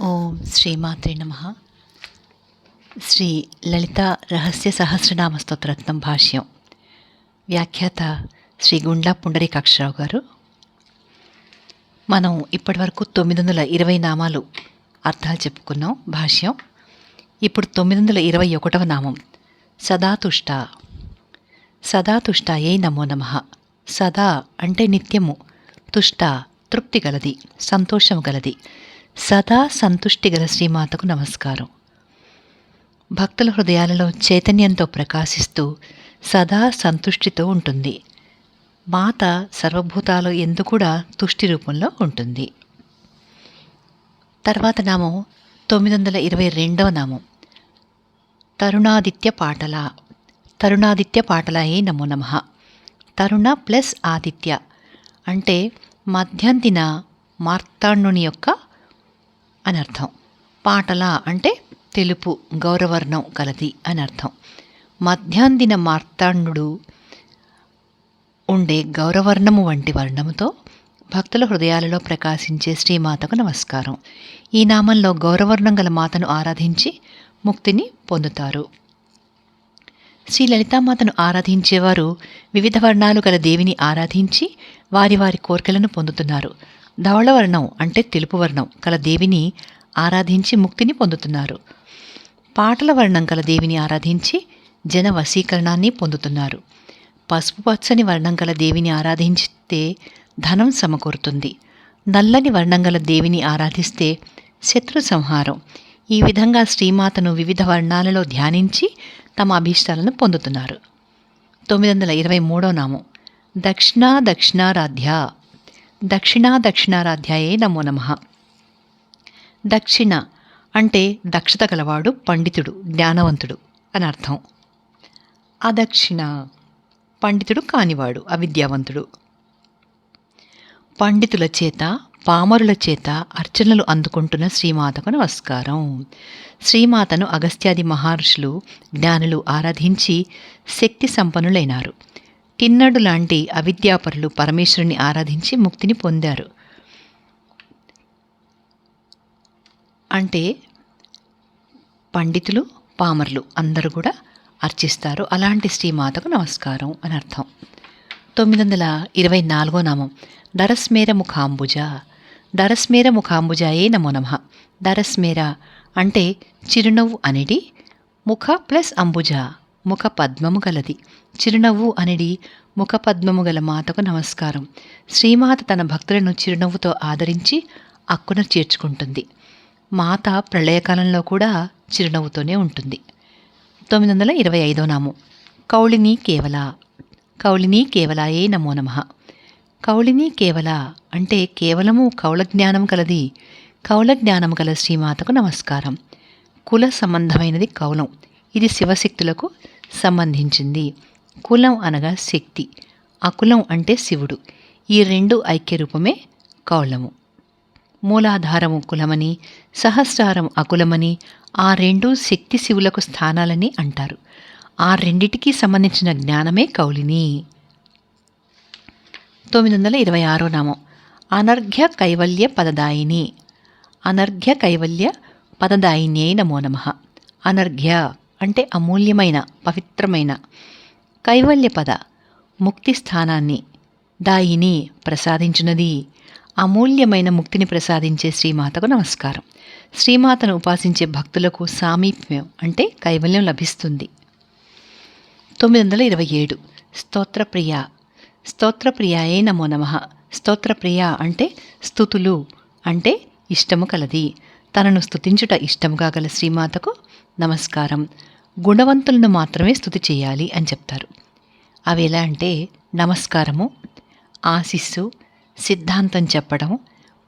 ఓం శ్రీమాత్రే నమ. శ్రీ లలిత రహస్య సహస్రనామ స్తోత్రత్నం భాష్యం. వ్యాఖ్యాత శ్రీ గుండ్లా పుండరీకాక్షరావు గారు. మనం ఇప్పటివరకు తొమ్మిది వందల ఇరవై నామాలు అర్థాలు చెప్పుకున్నాం భాష్యం. ఇప్పుడు తొమ్మిది వందల ఇరవై ఒకటవ నామం సదాతుష్ట. సదాతుష్టాయే నమో నమ. సదా అంటే నిత్యము తుష్ట తృప్తి గలది సంతోషం గలది. సదా సంతుష్టి గల శ్రీమాతకు నమస్కారం. భక్తుల హృదయాలలో చైతన్యంతో ప్రకాశిస్తూ సదా సంతుష్టితో ఉంటుంది. మాత సర్వభూతాలు ఎందు కూడా తుష్టి రూపంలో ఉంటుంది. తర్వాత నామం తొమ్మిది వందల ఇరవై రెండవ నామం. తరుణాదిత్య పాటల. తరుణాదిత్య పాటలాయే నమో నమ. తరుణ ప్లస్ ఆదిత్య అంటే మధ్యంతిన మార్తాండుని యొక్క అని అర్థం పాటల అంటే తెలుపు గౌరవర్ణం కలది అని అర్థం మధ్యాందిన మార్తాండు ఉండే గౌరవర్ణము వంటి వర్ణముతో భక్తుల హృదయాలలో ప్రకాశించే శ్రీమాతకు నమస్కారం. ఈ నామంలో గౌరవర్ణం గల మాతను ఆరాధించి ముక్తిని పొందుతారు. శ్రీ లలితామాతను ఆరాధించేవారు వివిధ వర్ణాలు గల దేవిని ఆరాధించి వారి వారి కోరికలను పొందుతున్నారు. ధవళవర్ణం అంటే తెలుపు వర్ణం కల దేవిని ఆరాధించి ముక్తిని పొందుతున్నారు. పాటల వర్ణం కల దేవిని ఆరాధించి జన వశీకరణాన్ని పొందుతున్నారు. పసుపు పచ్చని వర్ణం గల దేవిని ఆరాధించితే ధనం సమకూరుతుంది. నల్లని వర్ణం గల దేవిని ఆరాధిస్తే శత్రు సంహారం. ఈ విధంగా శ్రీమాతను వివిధ వర్ణాలలో ధ్యానించి తమ అభీష్టాలను పొందుతున్నారు. తొమ్మిది వందల ఇరవై మూడో నామం. దక్షిణా దక్షిణారాధ్య దక్షిణా దక్షిణారాధ్యాయే నమో నమ. దక్షిణ అంటే దక్షత గలవాడు పండితుడు జ్ఞానవంతుడు అని అర్థం. అదక్షిణ పండితుడు కానివాడు అవిద్యావంతుడు. పండితుల చేత పామరుల చేత అర్చనలు అందుకుంటున్న శ్రీమాతకు నమస్కారం. శ్రీమాతను అగస్త్యాది మహర్షులు జ్ఞానులు ఆరాధించి శక్తి సంపన్నులైనారు. కిన్నడు లాంటి అవిద్యాపరులు పరమేశ్వరుని ఆరాధించి ముక్తిని పొందారు. అంటే పండితులు పామరులు అందరూ కూడా అర్చిస్తారు. అలాంటి శ్రీమాతకు నమస్కారం అని అర్థం. తొమ్మిది వందల ఇరవై నాలుగో నామం. దరస్మేర ముఖాంబుజ. దరస్మేర ముఖాంబుజాయే నమో నమ. దరస్మేర అంటే చిరునవ్వు అనేది ముఖ ప్లస్ అంబుజ. ముఖ పద్మము గలది. చిరునవ్వు అనేది ముఖ పద్మము గల మాతకు నమస్కారం. శ్రీమాత తన భక్తులను చిరునవ్వుతో ఆదరించి అక్కున చేర్చుకుంటుంది. మాత ప్రళయకాలంలో కూడా చిరునవ్వుతోనే ఉంటుంది. తొమ్మిది వందల ఇరవై ఐదో నాము. కౌళిని కేవల కౌళిని కేవలాయే నమో నమ. కౌళిని కేవల అంటే కేవలము కౌల జ్ఞానం కలది కౌల జ్ఞానం గల శ్రీమాతకు నమస్కారం. కుల సంబంధమైనది కౌలం. ఇది శివశక్తులకు సంబంధించింది. కులం అనగా శక్తి. అకులం అంటే శివుడు. ఈ రెండు ఐక్య రూపమే కౌలము. మూలాధారము కులమని సహస్రారం అకులమని ఆ రెండు శక్తి శివులకు స్థానాలని అంటారు. ఆ రెండిటికి సంబంధించిన జ్ఞానమే కౌలిని. తొమ్మిది వందల ఇరవై ఆరో నామం. అనర్ఘ్య కైవల్య పదదాయిని. అనర్ఘ్య కైవల్య పదదాయిని నమో నమ. అనర్ఘ్య అంటే అమూల్యమైన పవిత్రమైన కైవల్య పద ముక్తి స్థానాన్ని దాయిని ప్రసాదించినది. అమూల్యమైన ముక్తిని ప్రసాదించే శ్రీమాతకు నమస్కారం. శ్రీమాతను ఉపాసించే భక్తులకు సామీప్యం అంటే కైవల్యం లభిస్తుంది. తొమ్మిది వందల ఇరవై ఏడు. స్తోత్రప్రియ. స్తోత్రప్రియాయే నమో నమ. స్తోత్రప్రియ అంటే స్థుతులు అంటే ఇష్టము కలది. తనను స్తుతించుట ఇష్టముగా గల శ్రీమాతకు నమస్కారం. గుణవంతులను మాత్రమే స్థుతి చేయాలి అని చెప్తారు. అవి ఎలా అంటే నమస్కారము ఆశిస్సు సిద్ధాంతం చెప్పడం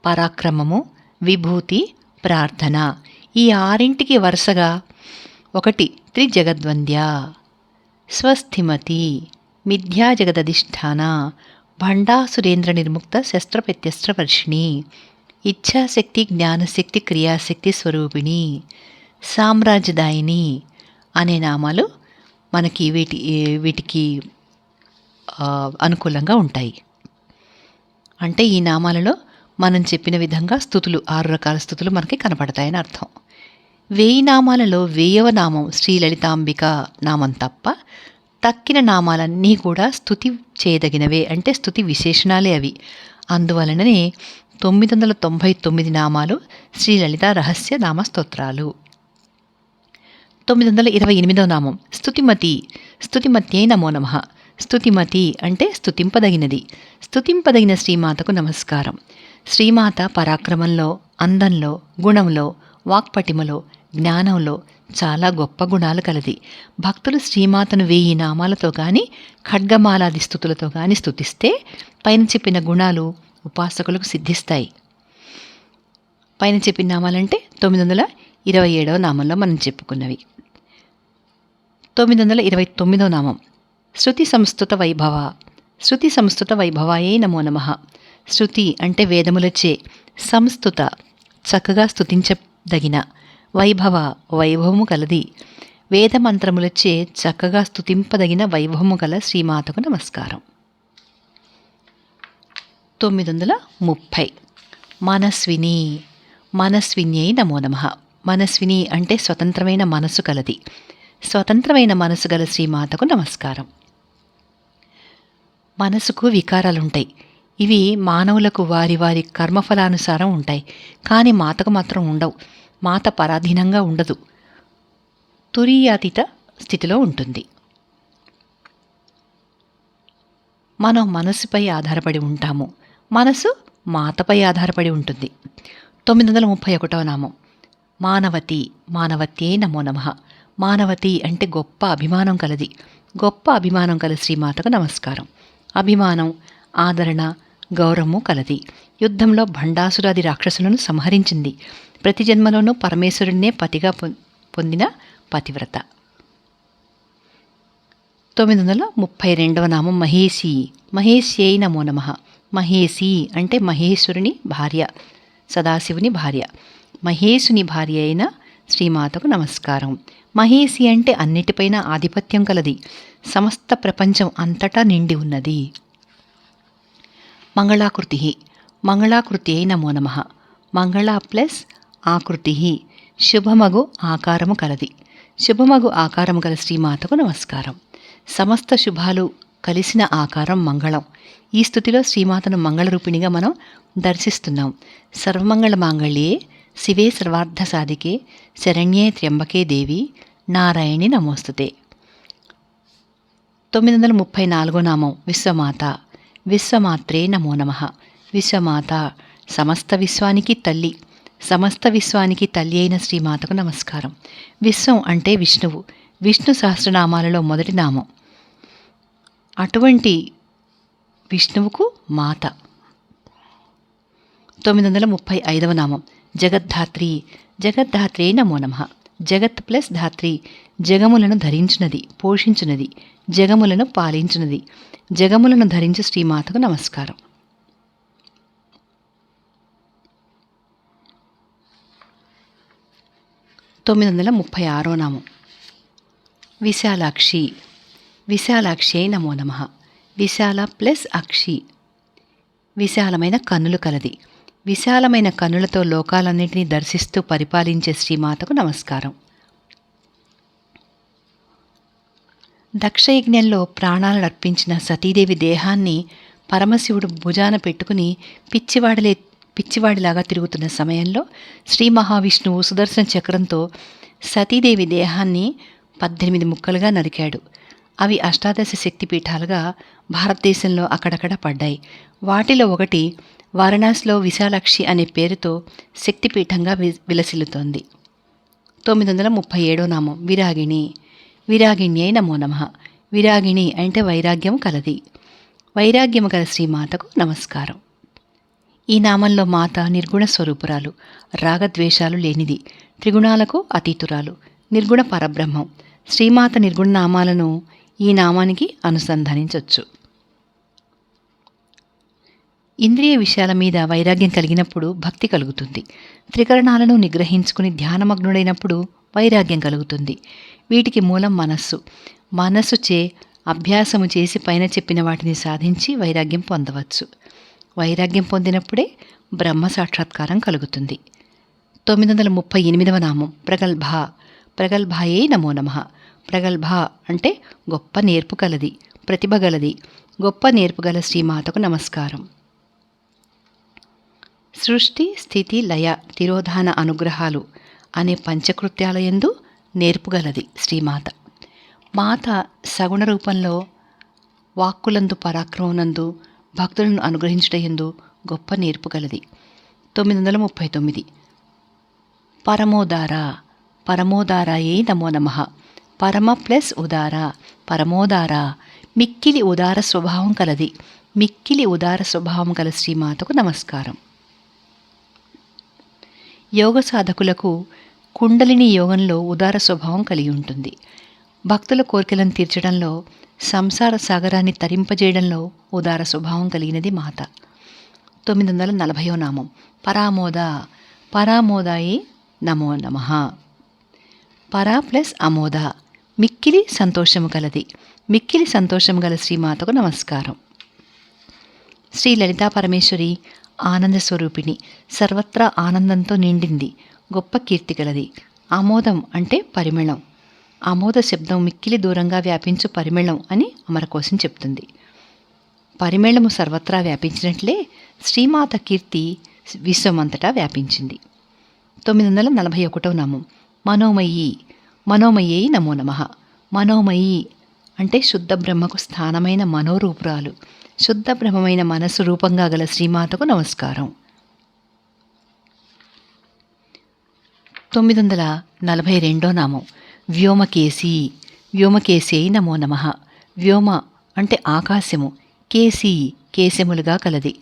పరాక్రమము విభూతి ప్రార్థన. ఈ ఆరింటికి వరుసగా ఒకటి త్రిజగద్వంద్య స్వస్థిమతి మిథ్యా జగదధిష్టాన భండాసురేంద్ర నిర్ముక్త శస్త్రప్రత్యస్త్ర వర్షిణి ఇచ్ఛాశక్తి జ్ఞానశక్తి క్రియాశక్తి స్వరూపిణి సామ్రాజ్యదాయిని అనే నామాలు మనకి వీటి వీటికి అనుకూలంగా ఉంటాయి. అంటే ఈ నామాలలో మనం చెప్పిన విధంగా స్థుతులు ఆరు రకాల స్థుతులు మనకి కనపడతాయని అర్థం. వేయి నామాలలో వేయవ నామం శ్రీ లలితాంబిక నామం తప్ప తక్కిన నామాలన్నీ కూడా స్థుతి చేయదగినవే అంటే స్థుతి విశేషణాలే అవి. అందువలననే తొమ్మిది వందల తొంభై తొమ్మిది నామాలు శ్రీ లలిత రహస్య నామ స్తోత్రాలు తొమ్మిది వందల ఇరవై ఎనిమిదవ నామం. స్థుతిమతి స్థుతిమత్యై నమో నమ. స్థుతిమతి అంటే స్థుతింపదగినది స్థుతింపదగిన శ్రీమాతకు నమస్కారం. శ్రీమాత పరాక్రమంలో అందంలో గుణంలో వాక్పటిమలో జ్ఞానంలో చాలా గొప్ప గుణాలు కలది. భక్తులు శ్రీమాతను వేయి నామాలతో కానీ ఖడ్గమాలాది స్థుతులతో కానీ స్థుతిస్తే పైన చెప్పిన గుణాలు ఉపాసకులకు సిద్ధిస్తాయి. పైన చెప్పిన నామాలంటే తొమ్మిది వందల ఇరవై ఏడవ నామంలో మనం చెప్పుకున్నవి. తొమ్మిది వందల ఇరవై తొమ్మిదో నామం. శృతి సంస్థుత వైభవ. శృతి సంస్థుత వైభవాయే నమో నమ. శృతి అంటే వేదములచే సంస్థుత చక్కగా స్థుతించదగిన వైభవ వైభవము కలది. వేదమంత్రములచే చక్కగా స్తుతింపదగిన వైభవము గల శ్రీమాతకు నమస్కారం. తొమ్మిది వందల ముప్పై. మనస్విని. మనస్విన్యై నమో నమ. మనస్విని అంటే స్వతంత్రమైన మనసు కలది. స్వతంత్రమైన మనసు గల శ్రీమాతకు నమస్కారం. మనసుకు వికారాలుంటాయి. ఇవి మానవులకు వారి వారి కర్మఫలానుసారం ఉంటాయి. కానీ మాతకు మాత్రం ఉండవు. మాత పరాధీనంగా ఉండదు. తురీయాతీత స్థితిలో ఉంటుంది. మనం మనసుపై ఆధారపడి ఉంటాము. మనసు మాతపై ఆధారపడి ఉంటుంది. తొమ్మిది వందల ముప్పై ఒకటవ నామం. మానవతి మానవత్యే నమో నమ. మానవతి అంటే గొప్ప అభిమానం కలది. గొప్ప అభిమానం కల శ్రీమాతకు నమస్కారం. అభిమానం ఆదరణ గౌరవము కలది. యుద్ధంలో భండాసురాది రాక్షసులను సంహరించింది. ప్రతి జన్మలోనూ పరమేశ్వరుణ్ణే పతిగా పొందిన పతివ్రత. తొమ్మిది వందల ముప్పై రెండవ నామం మహేషి మహేశ్యై నమో నమ. మహేషి అంటే మహేశ్వరుని భార్య సదాశివుని భార్య. మహేశుని భార్య అయిన శ్రీమాతకు నమస్కారం. మహేషి అంటే అన్నిటిపైన ఆధిపత్యం కలది. సమస్త ప్రపంచం అంతటా నిండి ఉన్నది. మంగళాకృతి మంగళాకృతి నమో నమ. మంగళ ప్లస్ ఆకృతి శుభమగు ఆకారము కలది. శుభమగు ఆకారము గల శ్రీమాతకు నమస్కారం. సమస్త శుభాలు కలిసిన ఆకారం మంగళం. ఈ స్థుతిలో శ్రీమాతను మంగళరూపిణిగా మనం దర్శిస్తున్నాం. సర్వమంగళ మాంగళ్యే శివే సర్వార్థసాధికే శరణ్యే త్ర్యంబకే దేవి నారాయణి నమోస్తుతే తొమ్మిది వందల ముప్పై నాలుగో నామం విశ్వమాత విశ్వమాత్రే నమో నమ విశ్వమాత సమస్త విశ్వానికి తల్లి సమస్త విశ్వానికి తల్లి అయిన శ్రీమాతకు నమస్కారం విశ్వం అంటే విష్ణువు విష్ణు సహస్రనామాలలో మొదటి నామం అటువంటి విష్ణువుకు మాత తొమ్మిది వందల ముప్పై ఐదవ నామం జగద్ధాత్రి జగద్ధాత్రే నమో నమ. జగత్ ప్లస్ ధాత్రి జగములను ధరించినది పోషించినది జగములను పాలించినది జగములను ధరించు శ్రీమాతకు నమస్కారం. తొమ్మిది వందల ముప్పై ఆరో నామం. విశాలాక్షి విశాలాక్షి నమో నమ. విశాల ప్లస్ అక్షి. విశాలమైన కన్నులు కలది. విశాలమైన కనులతో లోకాలన్నింటినీ దర్శిస్తూ పరిపాలించే శ్రీమాతకు నమస్కారం. దక్షయజ్ఞంలో ప్రాణాలను అర్పించిన సతీదేవి దేహాన్ని పరమశివుడు భుజాన పెట్టుకుని పిచ్చివాడలే పిచ్చివాడిలాగా తిరుగుతున్న సమయంలో శ్రీ మహావిష్ణువు సుదర్శన చక్రంతో సతీదేవి దేహాన్ని పద్దెనిమిది ముక్కలుగా నరికాడు. అవి అష్టాదశ శక్తిపీఠాలుగా భారతదేశంలో అక్కడక్కడ పడ్డాయి. వాటిలో ఒకటి వారణాసిలో విశాలాక్షి అనే పేరుతో శక్తిపీఠంగా వి విలసిల్లుతోంది. తొమ్మిది వందల ముప్పై ఏడో నామం. విరాగిణి. విరాగిణ్యై నమో నమ. విరాగిణి అంటే వైరాగ్యం కలది. వైరాగ్యం గల శ్రీమాతకు నమస్కారం. ఈ నామంలో మాత నిర్గుణ స్వరూపురాలు. రాగద్వేషాలు లేనిది. త్రిగుణాలకు అతీతురాలు. నిర్గుణ పరబ్రహ్మం. శ్రీమాత నిర్గుణ నామాలను ఈ నామానికి అనుసంధానించవచ్చు ఇంద్రియ విషయాల మీద వైరాగ్యం కలిగినప్పుడు భక్తి కలుగుతుంది. త్రికరణాలను నిగ్రహించుకుని ధ్యానమగ్నుడైనప్పుడు వైరాగ్యం కలుగుతుంది. వీటికి మూలం మనస్సు. మనస్సుచే అభ్యాసము చేసి పైన చెప్పిన వాటిని సాధించి వైరాగ్యం పొందవచ్చు. వైరాగ్యం పొందినప్పుడే బ్రహ్మ సాక్షాత్కారం కలుగుతుంది. తొమ్మిది వందల ముప్పై ఎనిమిదవ నామం ప్రగల్భ. ప్రగల్భాయే నమో నమ. ప్రగల్భ అంటే గొప్ప నేర్పు కలది ప్రతిభ గలది. గొప్ప నేర్పు గల శ్రీమాతకు నమస్కారం. సృష్టి స్థితి లయ తిరోధాన అనుగ్రహాలు అనే పంచకృత్యాలయందు నేర్పుగలది శ్రీమాత మాత. సగుణ రూపంలో వాక్కులందు పరాక్రమనందు భక్తులను అనుగ్రహించటయందు గొప్ప నేర్పుగలది తొమ్మిది వందల ముప్పై తొమ్మిది. పరమోదార పరమోదారాయే నమో నమ. పరమ ప్లస్ ఉదార పరమోదార మిక్కిలి ఉదార స్వభావం కలది మిక్కిలి ఉదార స్వభావం కల శ్రీమాతకు నమస్కారం యోగ సాధకులకు కుండలిని యోగంలో ఉదార స్వభావం కలిగి ఉంటుంది భక్తుల కోరికలను తీర్చడంలో సంసార సాగరాన్ని తరింపజేయడంలో ఉదార స్వభావం కలిగినది మాత తొమ్మిది వందల నలభయో నామం పరామోద పరామోదాయి నమో నమ పరా ప్లస్ అమోద మిక్కిలి సంతోషము కలది మిక్కిలి సంతోషము గల శ్రీమాతకు నమస్కారం. శ్రీ లలితా పరమేశ్వరి ఆనంద స్వరూపిణి సర్వత్రా ఆనందంతో నిండింది. గొప్ప కీర్తి గలది. ఆమోదం అంటే పరిమళం. ఆమోద శబ్దం మిక్కిలి దూరంగా వ్యాపించు పరిమళం అని అమరకోశం చెప్తుంది. పరిమళము సర్వత్రా వ్యాపించినట్లే శ్రీమాత కీర్తి విశ్వమంతటా వ్యాపించింది. తొమ్మిది వందల నలభై ఒకటవ నామం. మనోమయి మనోమయ్యై నమో నమ. మనోమయి అంటే శుద్ధ బ్రహ్మకు స్థానమైన మనోరూపురాలు. శుద్ధ బ్రహ్మమైన మనసు రూపంగా గల శ్రీమాతకు నమస్కారం. తొమ్మిది వందల నలభై రెండో నామం. వ్యోమకేసి వ్యోమకేసి అయి నమో నమ. వ్యోమ అంటే ఆకాశము. కేసి కేశములుగా కలది.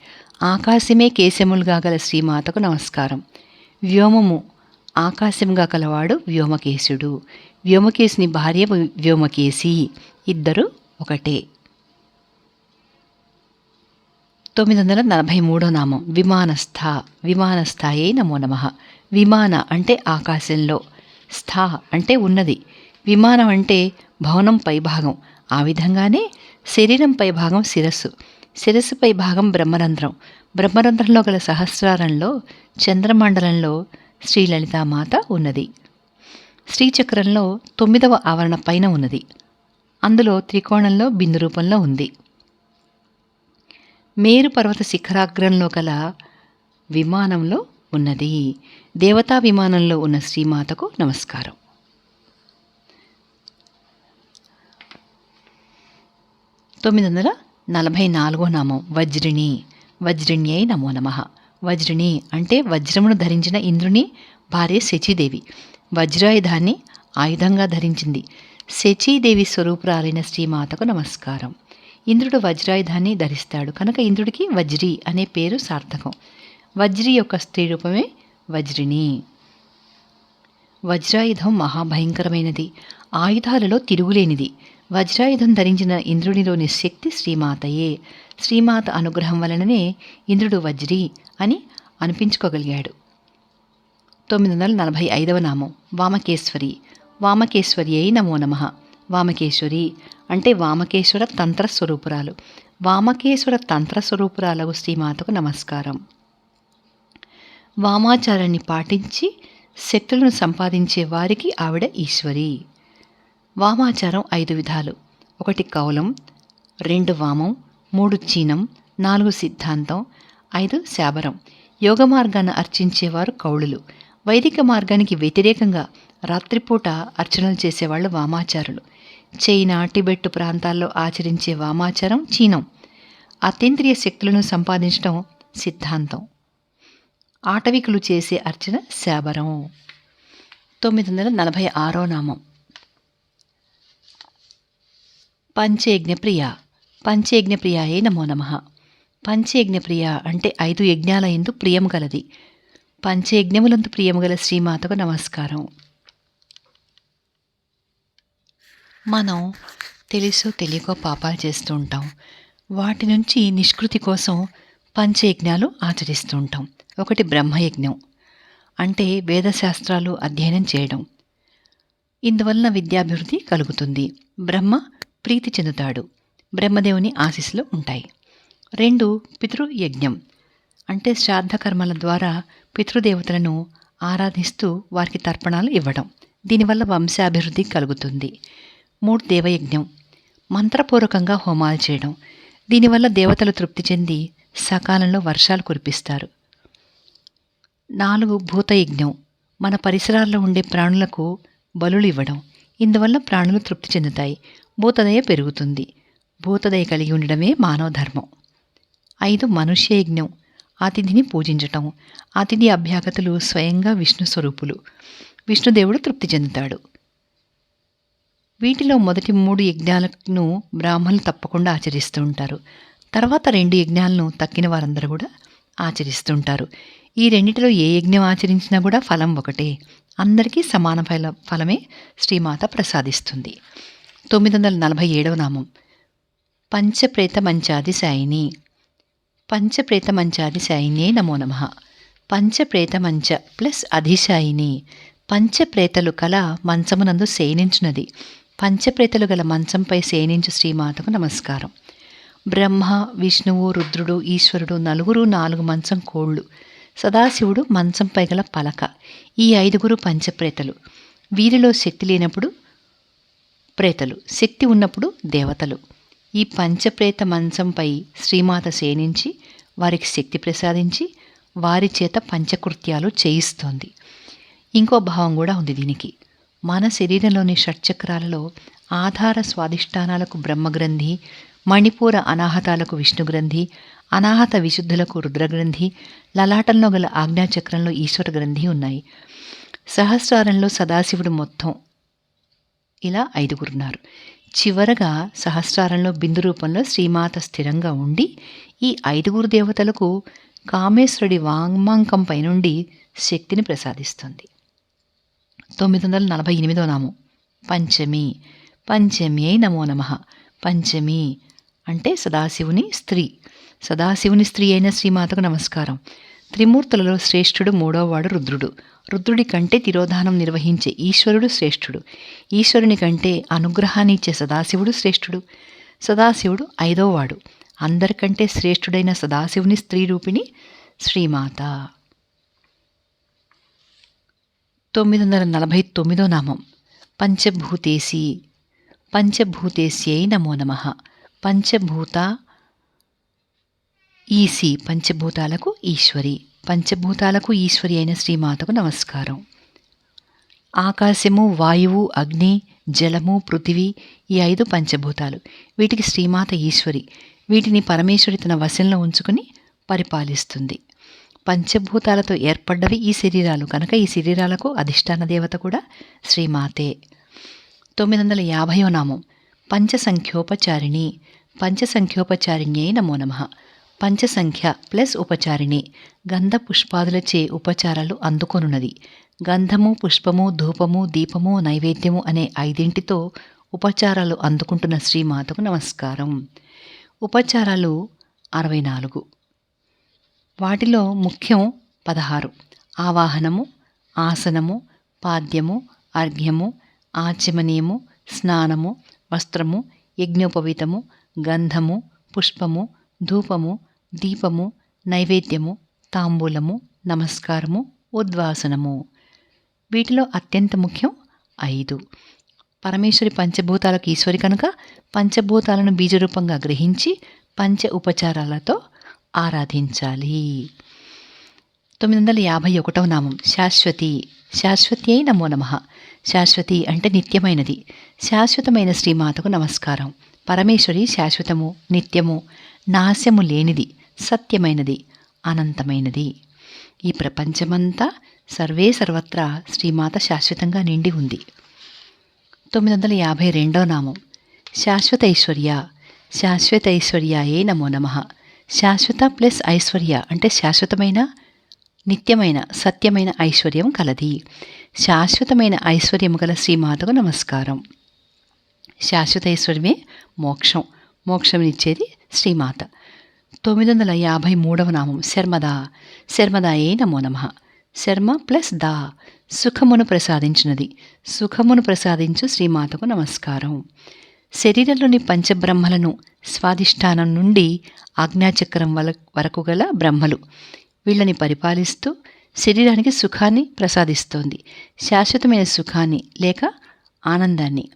ఆకాశమే కేశములుగా గల శ్రీమాతకు నమస్కారం. వ్యోమము ఆకాశంగా కలవాడు వ్యోమకేశుడు. వ్యోమకేశుని భార్య వ్యోమకేశి. ఇద్దరు ఒకటే. తొమ్మిది వందల నలభై మూడో నామం. విమానస్థ. విమానస్థాయే నమో నమ. విమాన అంటే ఆకాశంలో. స్థా అంటే ఉన్నది. విమానం అంటే భవనం పైభాగం ఆ విధంగానే శరీరం పై భాగం శిరస్సు. శిరస్సుపై భాగం బ్రహ్మరంధ్రం. బ్రహ్మరంధ్రంలో గల సహస్రారంలో చంద్రమండలంలో శ్రీలలితామాత ఉన్నది. శ్రీచక్రంలో తొమ్మిదవ ఆవరణ పైన ఉన్నది. అందులో త్రికోణంలో బిందు రూపంలో ఉంది. మేరు పర్వత శిఖరాగ్రంలో గల విమానంలో ఉన్నది. దేవతా విమానంలో ఉన్న శ్రీమాతకు నమస్కారం. తొమ్మిది వందల నలభై నాలుగో నామం వజ్రిణి. వజ్రిణ్యై నమో నమ. వజ్రిణి అంటే వజ్రమును ధరించిన ఇంద్రుని భార్య శచీదేవి. వజ్రాయుధాన్ని ఆయుధంగా ధరించింది. శచీదేవి స్వరూపురాలైన శ్రీమాతకు నమస్కారం. ఇంద్రుడు వజ్రాయుధాన్ని ధరిస్తాడు. కనుక ఇంద్రుడికి వజ్రి అనే పేరు సార్థకం. వజ్రి యొక్క స్త్రీ రూపమే వజ్రిని వజ్రాయుధం మహాభయంకరమైనది. ఆయుధాలలో తిరుగులేనిది. వజ్రాయుధం ధరించిన ఇంద్రునిలోని శక్తి శ్రీమాతయే. శ్రీమాత అనుగ్రహం వలననే ఇంద్రుడు వజ్రి అని అనిపించుకోగలిగాడు. తొమ్మిది వందల నలభై ఐదవ నామం వామకేశ్వరి. వామకేశ్వరి అయి నమో నమ. వామకేశ్వరి అంటే వామకేశ్వర తంత్ర స్వరూపురాలు వామకేశ్వర తంత్ర స్వరూపురాలకు శ్రీమాతకు నమస్కారం. వామాచారాన్ని పాటించి శక్తులను సంపాదించే వారికి ఆవిడ ఈశ్వరి. వామాచారం ఐదు విధాలు. ఒకటి కౌలం రెండు వామం మూడు చీనం నాలుగు సిద్ధాంతం ఐదు శాబరం యోగ మార్గాన్ని అర్చించేవారు కౌళులు వైదిక మార్గానికి వ్యతిరేకంగా రాత్రిపూట అర్చనలు చేసేవాళ్ళు వామాచారులు. చైనా టిబెట్ ప్రాంతాల్లో ఆచరించే వామాచారం చీనం. అతీంద్రియ శక్తులను సంపాదించడం సిద్ధాంతం. ఆటవికులు చేసే అర్చన శాబరం తొమ్మిది వందల నలభై ఆరో నామం. పంచయజ్ఞప్రియ. పంచయజ్ఞప్రియాయే నమో నమ. పంచయజ్ఞప్రియ అంటే ఐదు యజ్ఞాల ఎందు ప్రియం గలది. పంచయజ్ఞములందు ప్రియము గల శ్రీమాతకు నమస్కారం. మనం తెలుసో తెలియకో పాపాలు చేస్తూ ఉంటాం. వాటి నుంచి నిష్కృతి కోసం పంచయజ్ఞాలు ఆచరిస్తూ ఉంటాం. ఒకటి బ్రహ్మయజ్ఞం. అంటే వేదశాస్త్రాలు అధ్యయనం చేయడం. ఇందువలన విద్యాభివృద్ధి కలుగుతుంది. బ్రహ్మ ప్రీతి చెందుతాడు. బ్రహ్మదేవుని ఆశీస్సులు ఉంటాయి. రెండు పితృయజ్ఞం. అంటే శ్రాద్ధకర్మల ద్వారా పితృదేవతలను ఆరాధిస్తూ వారికి తర్పణాలు ఇవ్వడం. దీనివల్ల వంశాభివృద్ధి కలుగుతుంది. మూడు దేవయజ్ఞం. మంత్రపూర్వకంగా హోమాలు చేయడం. దీనివల్ల దేవతలు తృప్తి చెంది సకాలంలో వర్షాలు కురిపిస్తారు. నాలుగు భూతయజ్ఞం. మన పరిసరాల్లో ఉండే ప్రాణులకు బలులు ఇవ్వడం. ఇందువల్ల ప్రాణులు తృప్తి చెందుతాయి. భూతదయ పెరుగుతుంది. భూతదయ కలిగి ఉండడమే మానవ ధర్మం ఐదు మనుష్య యజ్ఞం అతిథిని పూజించటం. అతిథి అభ్యాగతులు స్వయంగా విష్ణు స్వరూపులు. విష్ణుదేవుడు తృప్తి చెందుతాడు. వీటిలో మొదటి మూడు యజ్ఞాలను బ్రాహ్మణులు తప్పకుండా ఆచరిస్తూ ఉంటారు. తర్వాత రెండు యజ్ఞాలను తక్కిన వారందరూ కూడా ఆచరిస్తుంటారు ఈ రెండిటిలో ఏ యజ్ఞం ఆచరించినా కూడా ఫలం ఒకటే. అందరికీ సమాన ఫల ఫలమే శ్రీమాత ప్రసాదిస్తుంది. తొమ్మిది వందల నలభై ఏడవ నామం. పంచప్రేత మంచాది సాయిని పంచప్రేత మంచాది సాయినే నమో నమ. పంచప్రేత మంచ ప్లస్ అధిశాయిని. పంచప్రేతలు కల మంచమునందు శయనించున్నది పంచప్రేతలు గల మంచంపై శయనించు శ్రీమాతకు నమస్కారం. బ్రహ్మ విష్ణువు రుద్రుడు ఈశ్వరుడు నలుగురు నాలుగు మంచం కోళ్ళు. సదాశివుడు మంచంపై గల పలక. ఈ ఐదుగురు పంచప్రేతలు. వీరిలో శక్తి లేనప్పుడు ప్రేతలు. శక్తి ఉన్నప్పుడు దేవతలు. ఈ పంచప్రేత మంచంపై శ్రీమాత సేనించి వారికి శక్తి ప్రసాదించి వారి చేత పంచకృత్యాలు చేయిస్తోంది. ఇంకో భావం కూడా ఉంది దీనికి. మన శరీరంలోని షట్చక్రాలలో ఆధార స్వాధిష్టానాలకు బ్రహ్మగ్రంథి మణిపూర అనాహతాలకు విష్ణుగ్రంథి అనాహత విశుద్ధులకు రుద్రగ్రంథి లలాటంలో గల ఆజ్ఞాచక్రంలో ఈశ్వర గ్రంథి ఉన్నాయి. సహస్రారంలో సదాశివుడు మొత్తం ఇలా ఐదుగురున్నారు. చివరగా సహస్రారంలో బిందు రూపంలో శ్రీమాత స్థిరంగా ఉండి ఈ ఐదుగురు దేవతలకు కామేశ్వరుడి వాంగ్మాంకం నుండి శక్తిని ప్రసాదిస్తుంది. తొమ్మిది వందల నలభై ఎనిమిదో నామం. పంచమి. పంచమి అయి నమో నమ. పంచమి అంటే సదాశివుని స్త్రీ. సదాశివుని స్త్రీ అయిన శ్రీమాతకు నమస్కారం. త్రిమూర్తులలో శ్రేష్ఠుడు మూడోవాడు రుద్రుడు. రుద్రుడి కంటే తిరోధానం నిర్వహించే ఈశ్వరుడు శ్రేష్ఠుడు. ఈశ్వరుని కంటే అనుగ్రహాన్నిచ్చే సదాశివుడు శ్రేష్ఠుడు. సదాశివుడు ఐదోవాడు. అందరికంటే శ్రేష్ఠుడైన సదాశివుని స్త్రీ రూపిణి శ్రీమాత. తొమ్మిది వందల నలభై తొమ్మిదో నామం. పంచభూతేసి. పంచభూతేశ్యై నమో నమ. పంచభూత ఈసి పంచభూతాలకు ఈశ్వరి. పంచభూతాలకు ఈశ్వరి అయిన శ్రీమాతకు నమస్కారం. ఆకాశము వాయువు అగ్ని జలము పృథివీ ఈ ఐదు పంచభూతాలు. వీటికి శ్రీమాత ఈశ్వరి వీటిని పరమేశ్వరి తన వశంలో ఉంచుకుని పరిపాలిస్తుంది. పంచభూతాలతో ఏర్పడ్డవి ఈ శరీరాలు. కనుక ఈ శరీరాలకు అధిష్టాన దేవత కూడా శ్రీమాతే. తొమ్మిది వందల యాభయో నామం. పంచసంఖ్యోపచారిణి. పంచసంఖ్యోపచారిణ్యై నమో నమ. పంచసంఖ్య ప్లస్ ఉపచారిణి. గంధ పుష్పాదులచే ఉపచారాలు అందుకొనున్నది. గంధము పుష్పము ధూపము దీపము నైవేద్యము అనే ఐదింటితో ఉపచారాలు అందుకుంటున్న శ్రీమాతకు నమస్కారం. ఉపచారాలు అరవై నాలుగు వాటిలో ముఖ్యం పదహారు. ఆవాహనము ఆసనము పాద్యము అర్ఘ్యము ఆచమనీయము స్నానము వస్త్రము యజ్ఞోపవీతము గంధము పుష్పము ధూపము దీపము నైవేద్యము తాంబూలము నమస్కారము ఉద్వాసనము. వీటిలో అత్యంత ముఖ్యం ఐదు. పరమేశ్వరి పంచభూతాలకు ఈశ్వరి కనుక పంచభూతాలను బీజరూపంగా గ్రహించి పంచ ఉపచారాలతో ఆరాధించాలి. తొమ్మిది వందల యాభై ఒకటవ నామం శాశ్వతి. శాశ్వతి అయి నమో నమ. శాశ్వతి అంటే నిత్యమైనది. శాశ్వతమైన శ్రీమాతకు నమస్కారం. పరమేశ్వరి శాశ్వతము నిత్యము. నాశము లేనిది సత్యమైనది అనంతమైనది. ఈ ప్రపంచమంతా సర్వే సర్వత్రా శ్రీమాత శాశ్వతంగా నిండి ఉంది. తొమ్మిది వందల యాభై రెండో నామం. శాశ్వత ఐశ్వర్య. శాశ్వత ఐశ్వర్యాయే నమో నమ. శాశ్వత ప్లస్ ఐశ్వర్య అంటే శాశ్వతమైన నిత్యమైన సత్యమైన ఐశ్వర్యం కలది. శాశ్వతమైన ఐశ్వర్యం గల శ్రీమాతకు నమస్కారం. శాశ్వత ఐశ్వర్యమే మోక్షం. మోక్షం ఇచ్చేది శ్రీమాత. తొమ్మిది వందల యాభై మూడవ నామం. శర్మదా. శర్మదాయే నమో నమ. శర్మ ప్లస్ దా. సుఖమును ప్రసాదించినది. సుఖమును ప్రసాదించు శ్రీమాతకు నమస్కారం. శరీరంలోని పంచబ్రహ్మలను స్వాధిష్టానం నుండి ఆజ్ఞాచక్రం వల వరకు గల బ్రహ్మలు. వీళ్ళని పరిపాలిస్తూ శరీరానికి సుఖాన్ని ప్రసాదిస్తోంది. శాశ్వతమైన సుఖాన్ని లేక ఆనందాన్ని.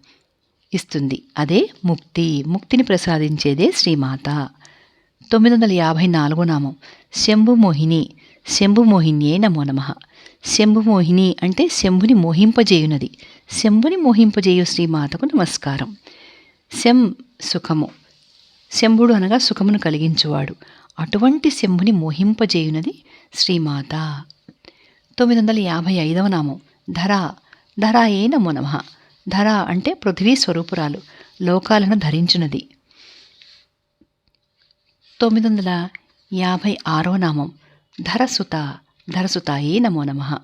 ఇస్తుంది. అదే ముక్తి. ముక్తిని ప్రసాదించేదే శ్రీమాత. తొమ్మిది వందల యాభై నాలుగో నామం. శంభుమోహిని శంభుమోహిన్యే నమో నమ. శంభుమోహిని అంటే శంభుని మోహింపజేయునది. శంభుని మోహింపజేయు శ్రీమాతకు నమస్కారం. శం సుఖము. శంభుడు అనగా సుఖమును కలిగించువాడు. అటువంటి శంభుని మోహింపజేయునది శ్రీమాత. తొమ్మిది వందల యాభై ఐదవ నామం. ధర. ధర ఏ నమో నమ. ధర అంటే పృథ్వీ స్వరూపురాలు లోకాలను ధరించినది. తొమ్మిది వందల యాభై ఆరో నామం ధరసుత ధరసుతాయే నమో నమ.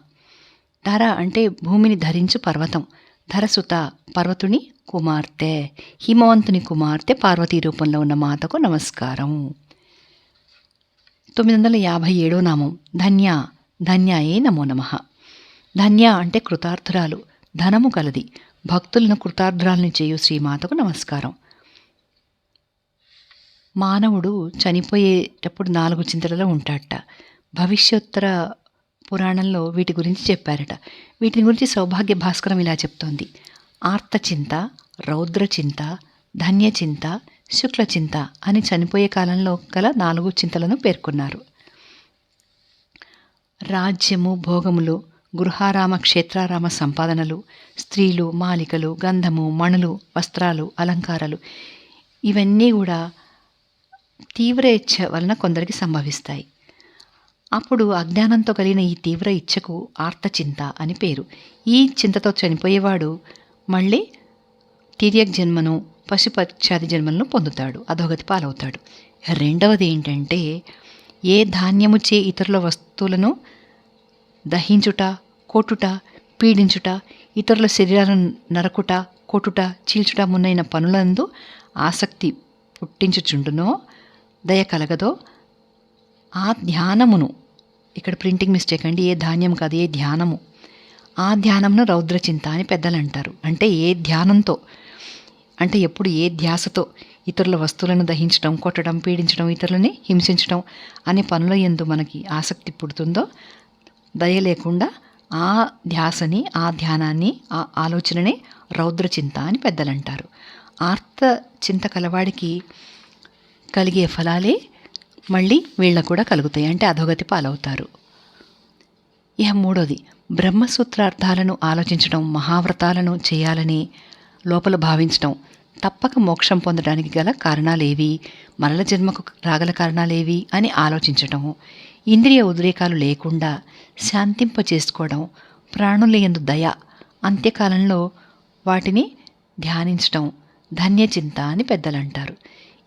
ధర అంటే భూమిని ధరించు పర్వతం ధరసుత పర్వతుని కుమార్తె హిమవంతుని కుమార్తె పార్వతీ రూపంలో ఉన్న మాతకు నమస్కారం. తొమ్మిది వందల యాభై ఏడో నామం ధన్య ధన్యాయే నమో నమ. ధన్య అంటే కృతార్థురాలు ధనము కలది భక్తులను కృతార్థురాలను చేయు శ్రీమాతకు నమస్కారం. మానవుడు చనిపోయేటప్పుడు నాలుగు చింతలలో ఉంటాడట. భవిష్యోత్తర పురాణంలో వీటి గురించి చెప్పారట. వీటిని గురించి సౌభాగ్య భాస్కరం ఇలా చెప్తోంది. ఆర్తచింత రౌద్రచింత ధన్యచింత శుక్లచింత అని చనిపోయే కాలంలో గల నాలుగు చింతలను పేర్కొన్నారు. రాజ్యము భోగములు గృహారామ క్షేత్రారామ సంపాదనలు స్త్రీలు మాలికలు గంధము మణులు వస్త్రాలు అలంకారాలు ఇవన్నీ కూడా తీవ్ర ఇచ్చ వలన కొందరికి సంభవిస్తాయి. అప్పుడు అజ్ఞానంతో కలిగిన ఈ తీవ్ర ఇచ్చకు ఆర్తచింత అని పేరు. ఈ చింతతో చనిపోయేవాడు మళ్ళీ తిర్యక్ జన్మను పశుపక్షాది జన్మలను పొందుతాడు అధోగతి పాలవుతాడు. రెండవది ఏంటంటే ఏ ధాన్యము చే ఇతరుల వస్తువులను దహించుట కొట్టుట పీడించుట ఇతరుల శరీరాలను నరకుట కొట్టుట చీల్చుట మున్నైన పనులందు ఆసక్తి పుట్టించుచుండునో దయ కలగదో ఆ ధ్యానమును ఇక్కడ ప్రింటింగ్ మిస్టేక్ అండి ఏ ధాన్యం కాదు ఏ ధ్యానము. ఆ ధ్యానంను రౌద్రచింత అని పెద్దలు అంటారు అంటే ఏ ధ్యానంతో అంటే ఎప్పుడు ఏ ధ్యాసతో ఇతరుల వస్తువులను దహించడం కొట్టడం పీడించడం ఇతరులని హింసించడం అనే పనుల ఎందు మనకి ఆసక్తి పుడుతుందో దయ లేకుండా ఆ ధ్యాసని ఆ ధ్యానాన్ని ఆ ఆలోచనని రౌద్రచింత అని పెద్దలంటారు. ఆర్త చింత కలవాడికి కలిగే ఫలాలే మళ్ళీ వీళ్ళకు కూడా కలుగుతాయి. అంటే అధోగతి పాలవుతారు. ఇక మూడోది బ్రహ్మసూత్రార్థాలను ఆలోచించడం మహావ్రతాలను చేయాలని లోపల భావించడం. తప్పక మోక్షం పొందడానికి గల కారణాలేవి మరల జన్మకు రాగల కారణాలేవి అని ఆలోచించటం. ఇంద్రియ ఉద్రేకాలు లేకుండా శాంతింప చేసుకోవడం ప్రాణుల దయ అంత్యకాలంలో వాటిని ధ్యానించడం ధన్యచింత అని పెద్దలు అంటారు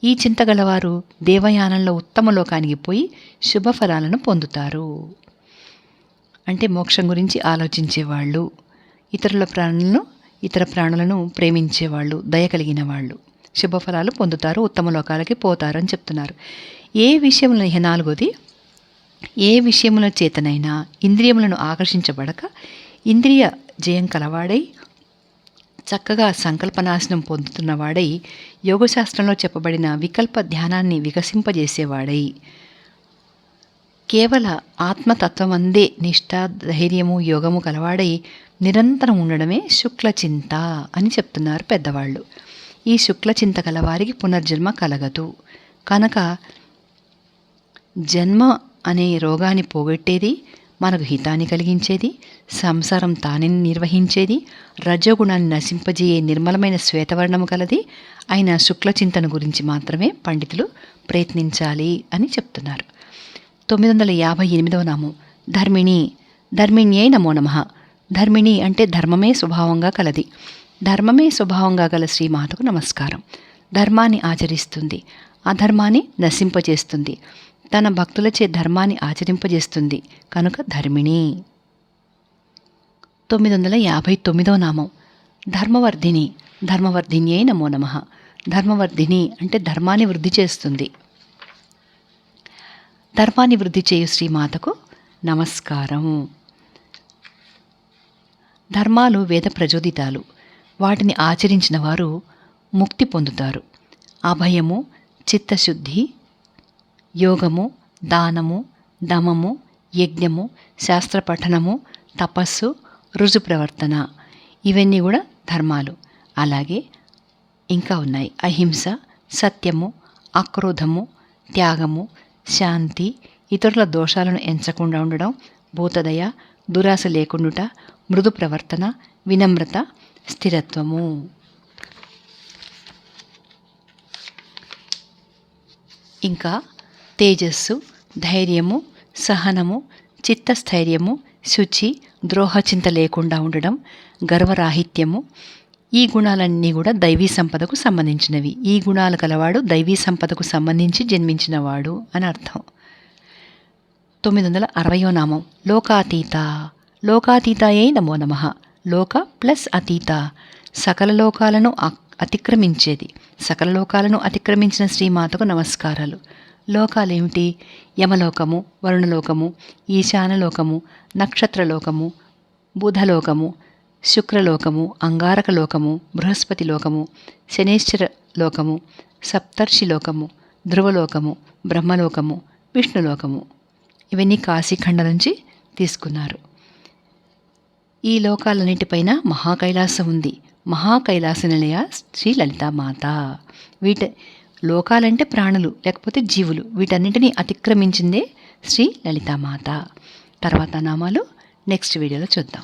ఈ చింత గలవారు దేవయానంలో ఉత్తమ లోకానికి పోయి శుభఫలాలను పొందుతారు. అంటే మోక్షం గురించి ఆలోచించేవాళ్ళు ఇతరుల ప్రాణులను ఇతర ప్రాణులను ప్రేమించేవాళ్ళు దయ కలిగిన వాళ్ళు శుభఫలాలు పొందుతారు ఉత్తమ లోకాలకి పోతారు అని చెప్తున్నారు. ఏ విషయంలో నాలుగోది ఏ విషయముల చేతనైనా ఇంద్రియములను ఆకర్షించబడక ఇంద్రియ జయం కలవాడై చక్కగా సంకల్పనాశనం పొందుతున్నవాడై యోగశాస్త్రంలో చెప్పబడిన వికల్ప ధ్యానాన్ని వికసింపజేసేవాడై. కేవల ఆత్మతత్వమందే నిష్ఠ ధైర్యము యోగము కలవాడై నిరంతరం ఉండడమే శుక్లచింత అని చెప్తున్నారు పెద్దవాళ్ళు. ఈ శుక్లచింత కలవారికి పునర్జన్మ కలగదు. కనుక జన్మ అనే రోగాన్ని పోగొట్టేది మనకు హితాన్ని కలిగించేది సంసారం తానిని నిర్వహించేది రజోగుణాన్ని నశింపజేయే నిర్మలమైన శ్వేతవర్ణము కలది అయిన శుక్లచింతన గురించి మాత్రమే పండితులు ప్రయత్నించాలి అని చెప్తున్నారు. తొమ్మిది వందల యాభై ఎనిమిదవ నామం. ధర్మిణి ధర్మిణ్యై నమో నమ. ధర్మిణి అంటే ధర్మమే స్వభావంగా కలది. ధర్మమే స్వభావంగా గల శ్రీమాతకు నమస్కారం. ధర్మాన్ని ఆచరిస్తుంది. అధర్మాన్ని నశింపజేస్తుంది. తన భక్తులచే ధర్మాన్ని ఆచరింపజేస్తుంది. కనుక ధర్మిణి. తొమ్మిది వందల యాభై తొమ్మిదో నామం. ధర్మవర్ధిని. ధర్మవర్ధిన్యే నమో నమ. ధర్మవర్ధిని అంటే ధర్మాన్ని వృద్ధి చేస్తుంది. ధర్మాన్ని వృద్ధి చేయు శ్రీమాతకు నమస్కారం. ధర్మాలు వేద ప్రచోదితాలు. వాటిని ఆచరించిన వారు ముక్తి పొందుతారు. అభయము చిత్తశుద్ధి యోగము దానము దమము యజ్ఞము శాస్త్ర పఠనము తపస్సు రుజు ప్రవర్తన. ఇవన్నీ కూడా ధర్మాలు. అలాగే ఇంకా ఉన్నాయి. అహింస సత్యము అక్రోధము త్యాగము శాంతి ఇతరుల దోషాలను ఎంచకుండా ఉండడం భూతదయ దురాశ లేకుండుట మృదు ప్రవర్తన వినమ్రత స్థిరత్వము. ఇంకా తేజస్సు ధైర్యము సహనము చిత్తస్థైర్యము శుచి ద్రోహచింత లేకుండా ఉండడం గర్వరాహిత్యము ఈ గుణాలన్నీ కూడా దైవీ సంపదకు సంబంధించినవి. ఈ గుణాలు కలవాడు దైవీ సంపదకు సంబంధించి జన్మించినవాడు అని అర్థం. తొమ్మిది వందల అరవయో నామం. లోకాతీత. లోకాతీతాయే నమో నమ. లోక ప్లస్ అతీత. సకల లోకాలను అతిక్రమించేది. సకల లోకాలను అతిక్రమించిన శ్రీమాతకు నమస్కారాలు. లోకాలేమిటి? యమలోకము వరుణలోకము ఈశానలోకము నక్షత్రలోకము బుధలోకము శుక్రలోకము అంగారక లోకము బృహస్పతి లోకము శనేశ్వర లోకము సప్తర్షి లోకము ధ్రువలోకము బ్రహ్మలోకము విష్ణులోకము. ఇవన్నీ కాశీఖండ నుంచి తీసుకున్నారు. ఈ లోకాలన్నిటిపైన మహాకైలాసం ఉంది. మహాకైలాస నిలయ శ్రీ లలితామాత. వీట లోకాలంటే ప్రాణులు లేకపోతే జీవులు. వీటన్నింటినీ అతిక్రమించిందే శ్రీ లలితామాత. తర్వాత నామాలు నెక్స్ట్ వీడియోలో చూద్దాం.